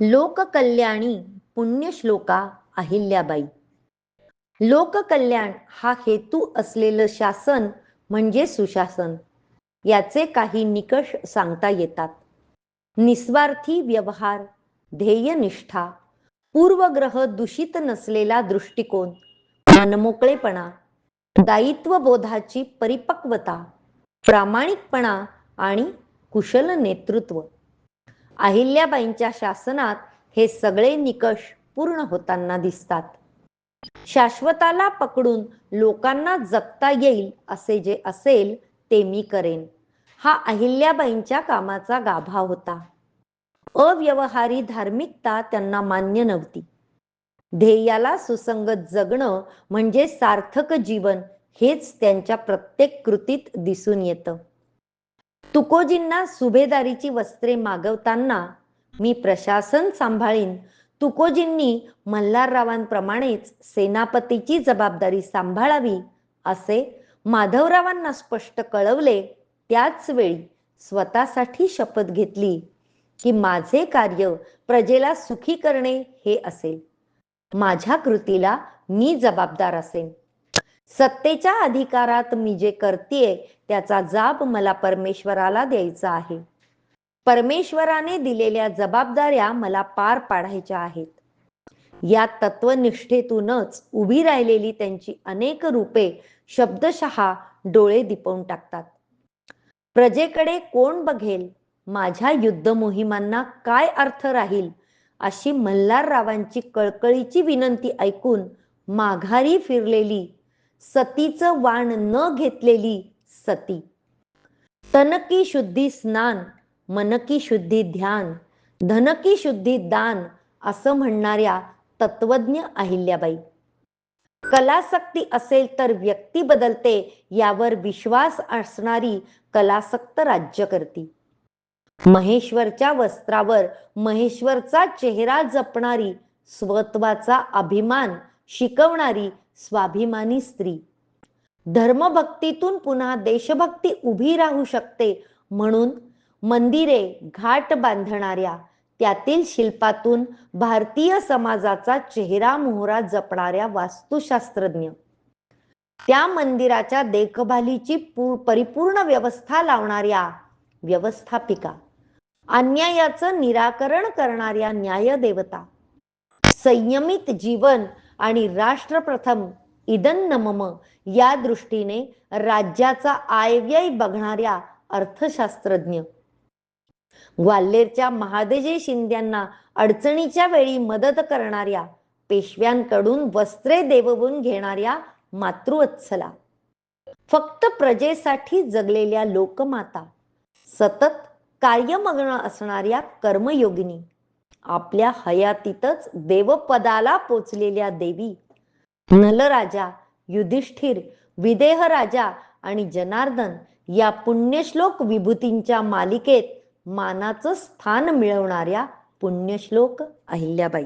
लोककल्याणी पुण्यश्लोका अहिल्याबाई. लोककल्याण हा हेतू असलेलं शासन म्हणजे सुशासन. याचे काही निकष सांगता येतात. निस्वार्थी व्यवहार ध्येयनिष्ठा पूर्वग्रह दूषित नसलेला दृष्टिकोन मनमोकळेपणा दायित्वबोधाची परिपक्वता प्रामाणिकपणा आणि कुशल नेतृत्व. अहिल्याबाईंच्या शासनात हे सगळे निकष पूर्ण होताना दिसतात. शाश्वताला पकडून लोकांना जगता येईल असे जे असेल ते मी करेन. हा अहिल्याबाईंच्या कामाचा गाभा होता. अव्यवहारी धार्मिकता त्यांना मान्य नव्हती. ध्येयाला सुसंगत जगणं म्हणजे सार्थक जीवन हेच त्यांच्या प्रत्येक कृतीत दिसून येतं. तुकोजींना सुभेदारीची वस्त्रे मागवताना मी प्रशासन सांभाळीन. तुकोजींनी मल्हाररावांप्रमाणेच सेनापतीची जबाबदारी सांभाळावी असे माधवरावांना स्पष्ट कळवले. त्याच वेळी स्वतःसाठी शपथ घेतली की माझे कार्य प्रजेला सुखी करणे हे असेल. माझ्या कृतीला मी जबाबदार असेन. सत्तेच्या अधिकारात मी जे करतेय त्याचा जाब मला परमेश्वराला द्यायचा आहे. परमेश्वराने दिलेल्या जबाबदाऱ्या मला पार पाडायच्या आहेत. या तत्वनिष्ठेतूनच उभी राहिलेली त्यांची अनेक रूपे शब्दशहा डोळे दिपवून टाकतात. प्रजेकडे कोण बघेल? माझ्या युद्ध मोहिमांना काय अर्थ राहील? अशी मल्हाररावांची कळकळीची विनंती ऐकून माघारी फिरलेली सतीचं वाण न घेतलेली सती. तनकी शुद्धी स्नान मनकी शुद्धी ध्यान धनकी शुद्धी दान असं म्हणणाऱ्या तत्वज्ञ अहिल्याबाई. कलासक्ती असेल तर व्यक्ती बदलते यावर विश्वास असणारी कलासक्त राज्य करती. महेश्वरच्या वस्त्रावर महेश्वरचा चेहरा जपणारी स्वत्वाचा अभिमान शिकवणारी स्वाभिमानी स्त्री. धर्मभक्तीतून पुन्हा देशभक्ती उभी राहू शकते म्हणून मंदिरे घाट बांधणाऱ्या त्यातील शिल्पातून भारतीय समाजाचा चेहरा मोहरा जपणाऱ्या वास्तुशास्त्रज्ञ. त्या मंदिराच्या देखभालीची परिपूर्ण व्यवस्था लावणाऱ्या व्यवस्थापिका. अन्यायाचं निराकरण करणाऱ्या न्यायदेवता. संयमित जीवन आणि राष्ट्रप्रथम इदन मम या दृष्टीने राज्याचा आयव्यय बघणाऱ्या अर्थशास्त्रज्ञ. ग्वाल्हेरच्या महादेजी शिंद्यांना अडचणीच्या वेळी मदत करणाऱ्या पेशव्यांकडून वस्त्रे देववून घेणाऱ्या मातृवत्सला. फक्त प्रजेसाठी जगलेल्या लोकमाता सतत कार्यमग्न असणाऱ्या कर्मयोगिनी. आपल्या हयातीतच देवपदाला पोचलेल्या देवी. नलराजा युधिष्ठिर विदेह राजा आणि जनार्दन या पुण्यश्लोक विभूतींच्या मालिकेत मानाचं स्थान मिळवणाऱ्या पुण्यश्लोक अहिल्याबाई.